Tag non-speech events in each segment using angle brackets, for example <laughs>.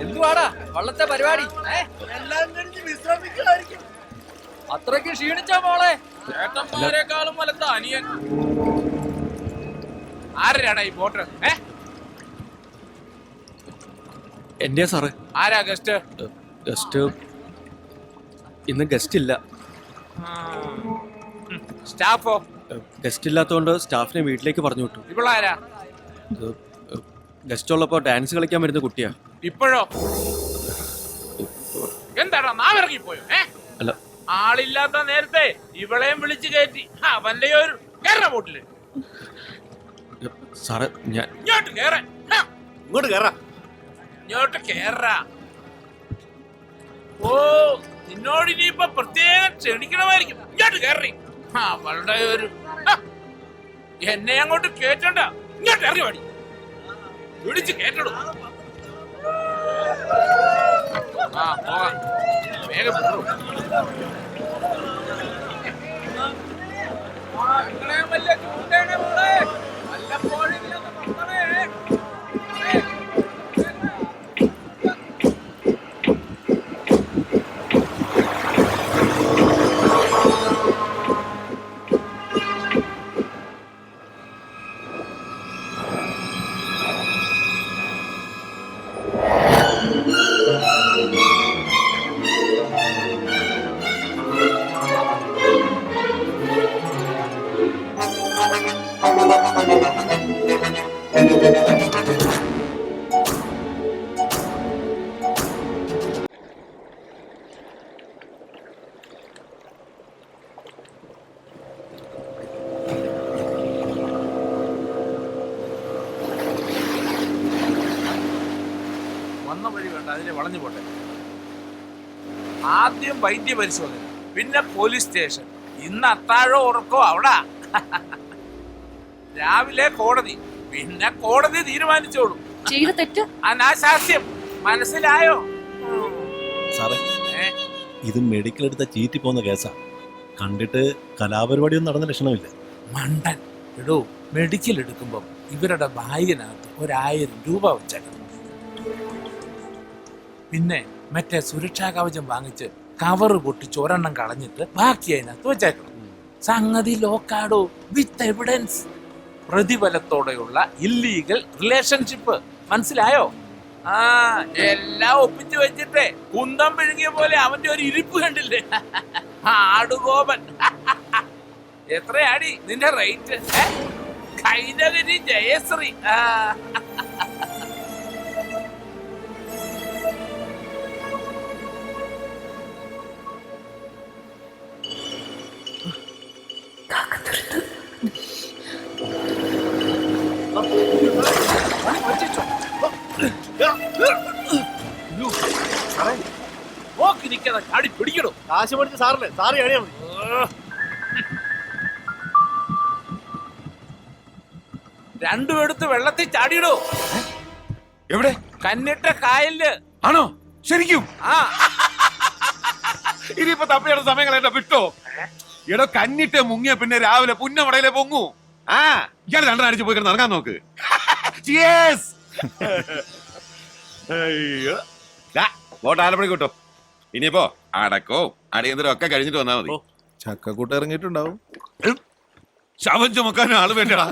എന്തുവാടാ? വള്ളത്തെ പരിപാടി. എല്ലാം കഴിഞ്ഞ് വിശ്രമിക്കുമായിരിക്കും അത്രയ്ക്ക് ക്ഷീണിച്ച മോളെ? ചേട്ടന്മാരെക്കാളും വലത്ത അനിയൻ. ആരാടാ ഈ ബോട്ട് ഏ? സാറ് സാറേ. ആരാ ഗസ്റ്റ്? ഗസ്റ്റ് ഇന്ന് ഗസ്റ്റ് ഇല്ല സ്റ്റാഫോ? ഗസ്റ്റ് ഇല്ലാത്തതുകൊണ്ട് സ്റ്റാഫിനെ വീട്ടിലേക്ക് പറഞ്ഞു വിട്ടു. ഇവളാരാ? ഗസ്റ്റ് ഉള്ളപ്പോൾ ഡാൻസ് കളിക്കാൻ വരുന്ന കുട്ടിയാ. ഇപ്പോഴോ? എന്താടാ നാം ഇറങ്ങിപ്പോയോ ഏ? അല്ല. ആളില്ലാത്ത നേരത്തെ ഇവളെയും വിളിച്ചു കയറ്റി. അവന്റെ ഒരു കേറ ബോട്ടിൽ. സാറേ ഞാൻ ഇങ്ങോട്ട് കേറാൻ ഇങ്ങോട്ട് കേറ. ഇങ്ങോട്ട് കേറ. ഓ നിന്നോട് ഇനിയിപ്പൊ പ്രത്യേകം ക്ഷണിക്കണമായിരിക്കും. ഇങ്ങോട്ട് കേറി. അവളുടെ ഒരു എന്നെ അങ്ങോട്ട് കേറ്റണ്ട. ഇങ്ങോട്ട് ഇറങ്ങി പാടി വിളിച്ച് കേട്ടടോ ആ പോകാം. വന്ന വഴി വേണ്ട അതിനെ വളഞ്ഞു പോട്ടെ. ആദ്യം വൈദ്യ പരിശോധന പിന്നെ പോലീസ് സ്റ്റേഷൻ. ഇന്ന് അത്താഴോ ഉറക്കോ അവിടെ? രാവിലെ കോടതി പിന്നെ കോടതി തീരുമാനിച്ചോളൂ. ചെയ്ത തെറ്റ്? അനാശാസ്യം. മനസ്സിലായോ? സാറേ ഇത് മെഡിക്കൽ എടുത്ത ചീറ്റി പോകുന്ന കേസാ. കണ്ടിട്ട് കലാപരിപാടി ഒന്നും നടന്ന ലക്ഷണമില്ല. മണ്ടൻ. എടോ മെഡിക്കൽ എടുക്കുമ്പോൾ ഇവരുടെ ബാഗിനകത്ത് ഒരായിരം രൂപ വെച്ചേക്കണം. പിന്നെ മറ്റേ സുരക്ഷാ കവചം വാങ്ങിച്ച് കവറ് പൊട്ടിച്ച് ഒരെണ്ണം കളഞ്ഞിട്ട് ബാക്കി അതിനകത്ത് വെച്ചേക്കണം. സംഗതി ലോക്കാടോ? വിത്ത് എവിഡൻസ് പ്രതിഫലത്തോടെയുള്ള ഇല്ലീഗൽ റിലേഷൻഷിപ്പ് മനസ്സിലായോ? ആ എല്ലാം ഒപ്പിച്ചു വെച്ചിട്ടേ കുന്തം പിഴുങ്ങിയ പോലെ അവന്റെ ഒരു ഇരിപ്പ് കണ്ടില്ലേ? ആടുകോപൻ എത്രയാടി നിന്റെ റേറ്റ് കൈനഗിരി ജയശ്രീ. ആ. ചാടി പിടിക്കണോ? കാശ് പഠിച്ച സാറല്ലേ? സാറ് കഴിയാ മതി. രണ്ടും എടുത്ത് വെള്ളത്തിൽ ചാടിയിടോ. എവിടെ? കന്നിട്ട കായലിൽ. ആണോ? ശരിക്കും? ആ. ഇനിയിപ്പോ തപ്പിയുടെ സമയങ്ങൾ എന്നെ വിട്ടോ? എടോ കന്നിട്ട് മുങ്ങിയ പിന്നെ രാവിലെ പുന്നമടയിലെ പൊങ്ങൂ. ആ. ഇയാൾ രണ്ടടിച്ച് പോയി കിടന്ന് ഇറങ്ങാൻ നോക്ക്. Cheers! <laughs> അയ്യോ. ബോട്ട് ആലപ്പുഴ കിട്ടോ ഇനിയിപ്പോ അടക്കോ അടിയന്തരം ഒക്കെ കഴിഞ്ഞിട്ട് വന്നാ മതി. ചക്കക്കൂട്ട് ഇറങ്ങിയിട്ടുണ്ടാവും. ശവം ചുമക്കാൻ ആൾ വേണ്ടടാ.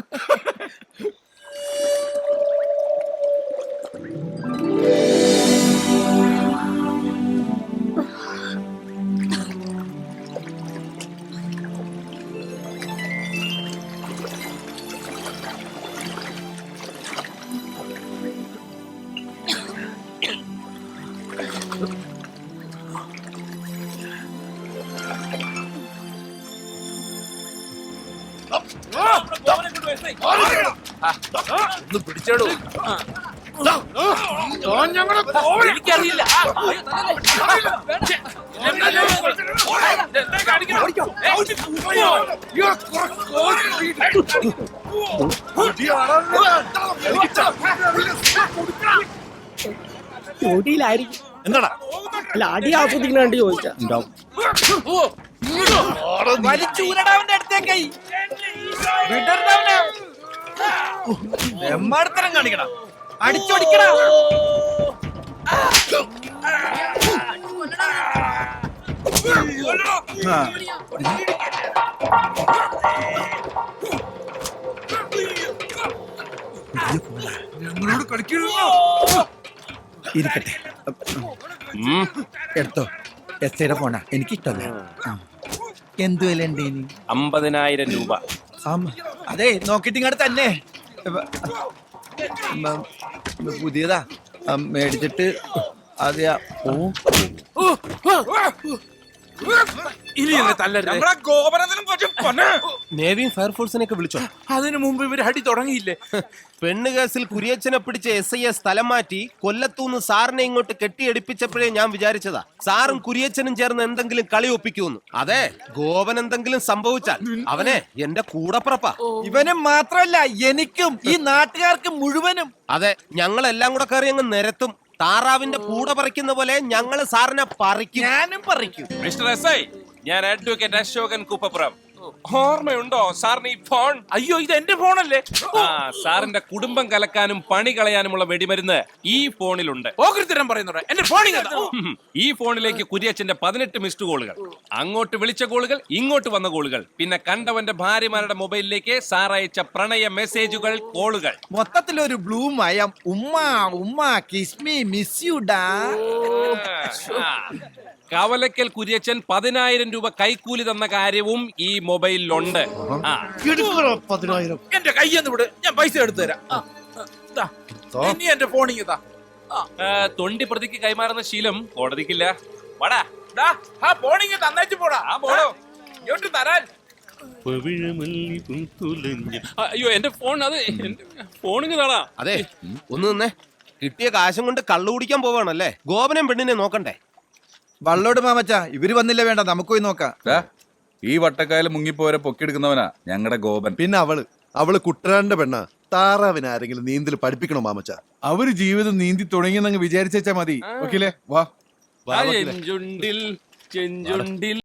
ഒന്ന് പിടിച്ചോടൂ എനിക്കറിയില്ല. ഊട്ടിയിലായിരിക്കും എന്താടാ? അല്ല അടി ആസ്വദിക്കുന്ന വേണ്ടി ചോദിച്ചാ. ഓ, വലിച്ചൂരടാ അവന്റെ അടുത്തേക്കായി എമ്മാടത്തരം കാണിക്കണം അടിച്ചോടിക്കടാ. ഇരിക്കട്ടെ. എടുത്തോ. എസ് ഐയുടെ ഫോണാ. എനിക്കിഷ്ടമല്ല. ആ. എന്ത് വില ഉണ്ട് ഇനി? അമ്പതിനായിരം രൂപ. അതെ നോക്കിട്ട് ഇങ്ങോട്ട് തന്നെ. പുതിയതാ. മേടിച്ചിട്ട് അതെയാ ഓ. ഇനിയല്ലേ തല്ലരുത്. നേവിയും ഫയർഫോഴ്സിനെയൊക്കെ വിളിച്ചോ? അതിനു മുമ്പ് ഇവർ അടി തുടങ്ങിയില്ലേ? പെണ്ണ് കേസിൽ കുരിയച്ചനെ പിടിച്ച എസ് ഐയെ സ്ഥലം മാറ്റി കൊല്ലത്തൂന്ന് സാറിനെ ഇങ്ങോട്ട് കെട്ടിയടിപ്പിച്ചപ്പോഴേ ഞാൻ വിചാരിച്ചതാ. സാറും കുരിയച്ചനും ചേർന്ന് എന്തെങ്കിലും കളി ഒപ്പിക്കൂന്ന്. അതെ ഗോപൻ എന്തെങ്കിലും സംഭവിച്ചാൽ അവനെ എന്റെ കൂടപ്പുറപ്പാ. ഇവനും മാത്രല്ല എനിക്കും ഈ നാട്ടുകാർക്ക് മുഴുവനും. അതെ ഞങ്ങളെല്ലാം കൂടെ കയറി അങ്ങ് നിരത്തും. താറാവിന്റെ കൂടെ പറിക്കുന്ന പോലെ ഞങ്ങൾ സാറിനെ പറിക്കും. ഞാനും പറിക്കും. മിസ്റ്റർ എസ് ഐ ഞാൻ അഡ്വക്കേറ്റ് അശോകൻ കുപ്പപ്പുറം. ഓർമ്മയുണ്ടോ സാറിന് ഈ ഫോൺ? അയ്യോ ഇത് എന്റെ ഫോണല്ലേ? ആ സാറിന്റെ കുടുംബം കലക്കാനും പണി കളയാനുമുള്ള വെടിമരുന്ന് ഈ ഫോണിലുണ്ട്. പറയുന്നുണ്ട്. എന്റെ ഈ ഫോണിലേക്ക് കുര്യച്ചന്റെ പതിനെട്ട് മിസ്ഡ് കോളുകൾ. അങ്ങോട്ട് വിളിച്ച കോളുകൾ ഇങ്ങോട്ട് വന്ന കോളുകൾ. പിന്നെ കണ്ടവന്റെ ഭാര്യമാരുടെ മൊബൈലിലേക്ക് സാർ അയച്ച പ്രണയ മെസ്സേജുകൾ കോളുകൾ. മൊത്തത്തിലൊരു ബ്ലൂ മയം ഉമ്മ ഉമ്മ കിസ്മി മിസ് യു ഡാ. ആ, കവലക്കൽ കുര്യച്ചൻ പതിനായിരം രൂപ കൈക്കൂലി തന്ന കാര്യവും ഈ മൊബൈലിലുണ്ട്. ആ. പതിനായിരം? എന്റെ കയ്യെന്ന് വിട്. ഞാൻ പൈസ എടുത്തു തരാം. ആ, ആ, ദാ. ഇനി എന്റെ ഫോണിങ് ഇതാ. ആ, തൊണ്ടി പ്രതിക്ക് കൈമാറുന്ന ശീലം കോടതിക്കില്ല. വാടാ. ആ ഫോണിങ് തന്നേച്ചു പോടാ. ആ പോടോ. ഇങ്ങോട്ട് തരാൻ. ആ, അയ്യോ എന്റെ ഫോൺ അത് ഫോണിങ് താടാ അതെ ഒന്ന് നിന്നേ. കിട്ടിയ കാശും കൊണ്ട് കള്ളു കുടിക്കാൻ പോവാണല്ലേ? ഗോപനം പെണ്ണിനെ നോക്കണ്ടേ? വള്ളോട് മാമച്ച ഇവർ വന്നില്ല വേണ്ട നമുക്ക് പോയി നോക്കാം. ഈ വട്ടക്കായൽ മുങ്ങിപ്പോരെ പൊക്കിയെടുക്കുന്നവനാ ഞങ്ങളുടെ ഗോപൻ. പിന്നെ അവൾ അവൾ കുട്ടനാടിന്റെ പെണ്ണാ. താറാവിന് ആരെങ്കിലും നീന്തൽ പഠിപ്പിക്കണോ മാമച്ച? അവർ ജീവിതം നീന്തി തുടങ്ങിയെന്നങ്ങ് വിചാരിച്ചാ മതി. ഓക്കെ വാ. ചെഞ്ചുണ്ടിൽ ചെഞ്ചുണ്ടിൽ.